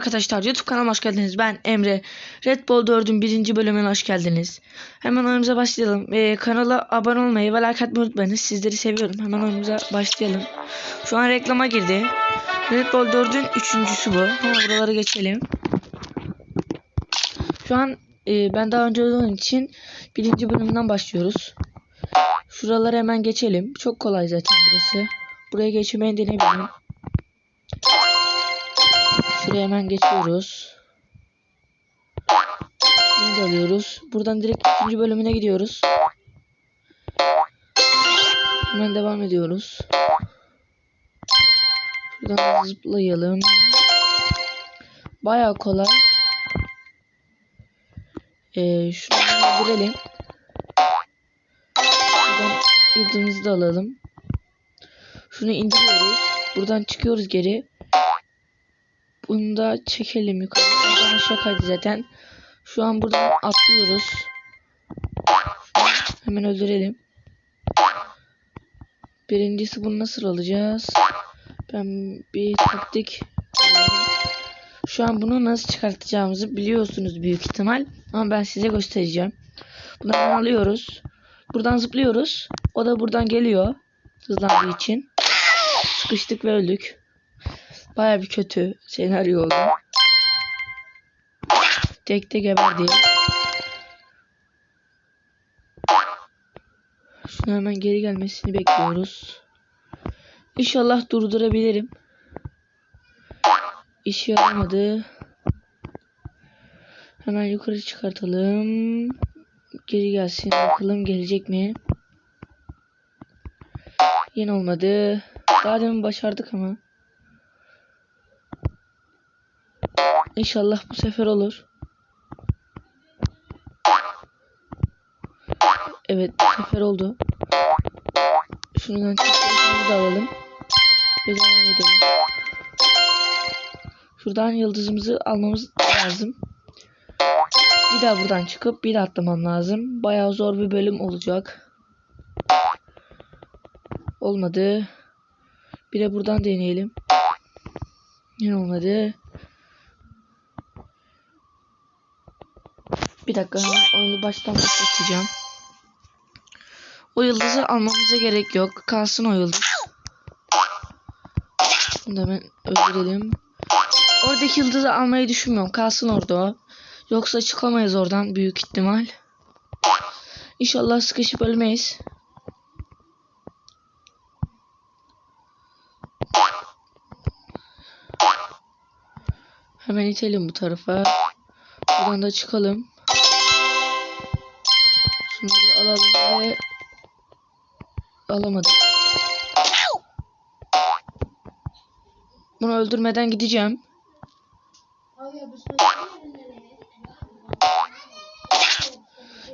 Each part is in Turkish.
arkadaşlar YouTube kanalıma hoş geldiniz. Ben Emre. Red Bull 4'ün birinci bölümüne hoş geldiniz. Hemen oyunumuza başlayalım. Ee, kanala abone olmayı ve like atmayı unutmayınız. Sizleri seviyorum. Hemen oyunumuza başlayalım. Şu an reklama girdi. Red Bull 4'ün üçüncüsü bu. Hemen buraları geçelim. Şu an e, ben daha önce olduğum için birinci bölümden başlıyoruz. Şuraları hemen geçelim. Çok kolay zaten burası. Buraya geçmeyi deneyebilirim. Şuraya hemen geçiyoruz. Bunu da alıyoruz. Buradan direkt ikinci bölümüne gidiyoruz. Hemen devam ediyoruz. Şuradan zıplayalım. Baya kolay. Ee, şunu öldürelim. Buradan yıldızımızı da alalım. Şunu indiriyoruz. Buradan çıkıyoruz geri. Bunu da çekelim yukarı. Buradan aşağı kaydı zaten. Şu an buradan atlıyoruz. Hemen öldürelim. Birincisi bunu nasıl alacağız? Ben bir taktik şu an bunu nasıl çıkartacağımızı biliyorsunuz büyük ihtimal. Ama ben size göstereceğim. Hemen alıyoruz. Buradan zıplıyoruz. O da buradan geliyor. Hızlandığı için. Sıkıştık ve öldük. Baya bir kötü senaryo oldu. Tek tek geberdi. Şunu hemen geri gelmesini bekliyoruz. İnşallah durdurabilirim. İşe yaramadı. Hemen yukarı çıkartalım. Geri gelsin. Bakalım gelecek mi? Yine olmadı. Daha demin başardık ama. İnşallah bu sefer olur. Evet bu sefer oldu. Şundan çıkışımızı da alalım. Ve devam edelim. Şuradan yıldızımızı almamız lazım. Bir daha buradan çıkıp bir daha atlamam lazım. Bayağı zor bir bölüm olacak. Olmadı. Bir de buradan deneyelim. Yine olmadı. Bir dakika oyunu baştan başlatacağım. O yıldızı almamıza gerek yok. Kalsın o yıldız. Bunu da hemen öldürelim. Oradaki yıldızı almayı düşünmüyorum. Kalsın orada o. Yoksa çıkamayız oradan büyük ihtimal. İnşallah sıkışıp ölmeyiz. Hemen itelim bu tarafa. Buradan da çıkalım. Şunları alalım ve alamadık. Bunu öldürmeden gideceğim.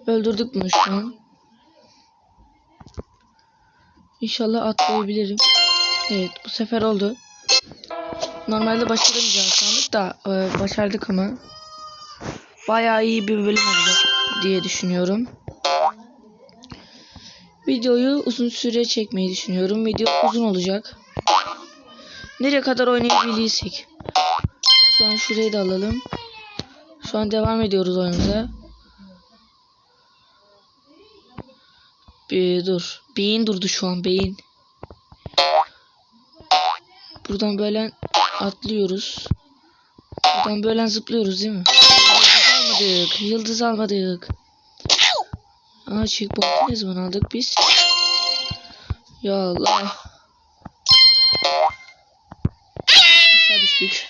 Öldürdük bunu şu an. İnşallah atlayabilirim. Evet bu sefer oldu. Normalde başaramayacağız sandık da e, başardık ama. Bayağı iyi bir bölüm olacak diye düşünüyorum. Videoyu uzun süre çekmeyi düşünüyorum. Video uzun olacak. Nereye kadar oynayabilirsek. Şu an şurayı da alalım. Şu an devam ediyoruz oyunumuza. Bir dur. Beyin durdu şu an beyin. Buradan böyle atlıyoruz. Buradan böyle zıplıyoruz değil mi? Yıldız almadık. Yıldız almadık. Aa checkpoint'i ne zaman aldık biz? Ya Allah. Aşağı düştük.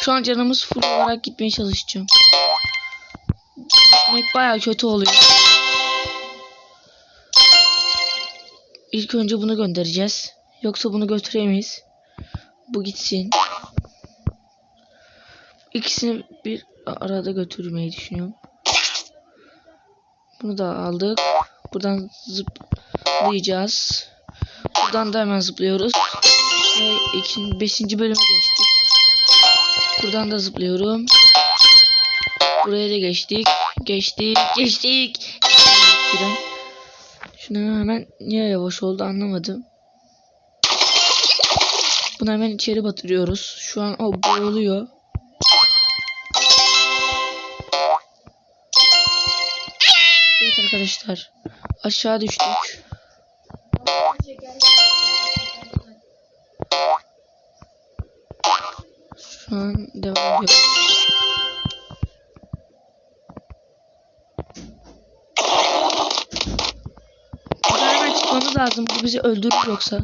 Şu an canımız full olarak gitmeye çalışacağım. Düşmek baya kötü oluyor. İlk önce bunu göndereceğiz. Yoksa bunu götüremeyiz. Bu gitsin. İkisini bir arada götürmeyi düşünüyorum. Bunu da aldık. Buradan zıplayacağız. Buradan da hemen zıplıyoruz. Ve ikinci, beşinci bölüme geçtik. Buradan da zıplıyorum. Buraya da geçtik. Geçtik. Geçtik. Buradan. Şunu hemen niye yavaş oldu anlamadım. Bunu hemen içeri batırıyoruz. Şu an o boğuluyor. Arkadaşlar. Aşağı düştük. Şu an devam ediyoruz. Buradan çıkmamız lazım. Bu bizi öldürür yoksa.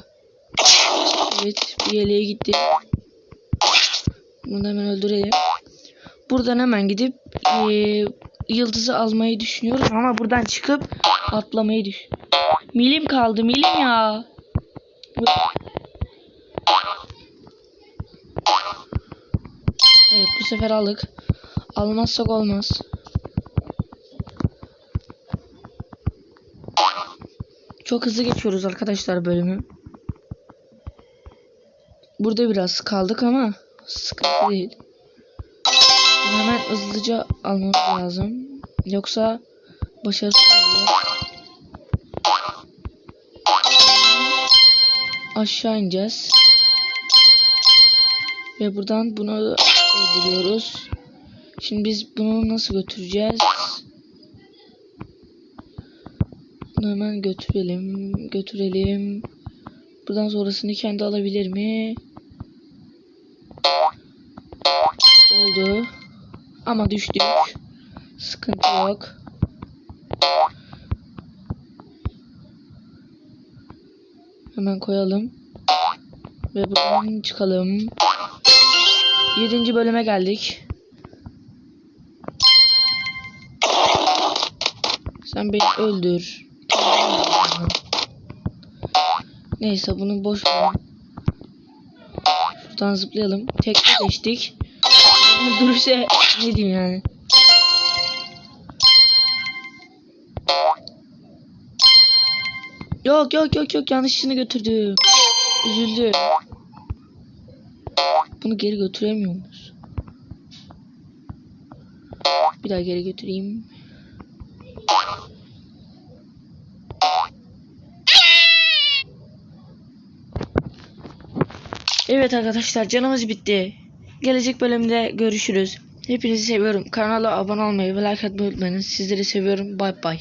Evet. Bir yeleğe gitti. Bunu hemen öldürelim. Buradan hemen gidip eee, yıldızı almayı düşünüyoruz ama buradan çıkıp atlamayı düş. Milim kaldı milim ya. Evet bu sefer aldık. Almazsak olmaz. Çok hızlı geçiyoruz arkadaşlar bölümü. Burada biraz kaldık ama sıkıntı değil. Hızlıca almamız lazım. Yoksa başarısız oluyor. Aşağı ineceğiz. Ve buradan bunu öldürüyoruz. Şimdi biz bunu nasıl götüreceğiz? Bunu hemen götürelim. Götürelim. Buradan sonrasını kendi alabilir mi? Ama düştük. Sıkıntı yok. Hemen koyalım. Ve buradan çıkalım. Yedinci bölüme geldik. Sen beni öldür. Neyse bunu boş ver. Şuradan zıplayalım. Tekte geçtik. Durursa ne diyeyim yani. Yok yok yok yok yanlışını götürdüm. Üzüldüm. Bunu geri götüremiyor muyuz? Bir daha geri götüreyim. Evet arkadaşlar canımız bitti. Gelecek bölümde görüşürüz. Hepinizi seviyorum. Kanala abone olmayı ve like atmayı unutmayın. Sizleri seviyorum. Bay bay.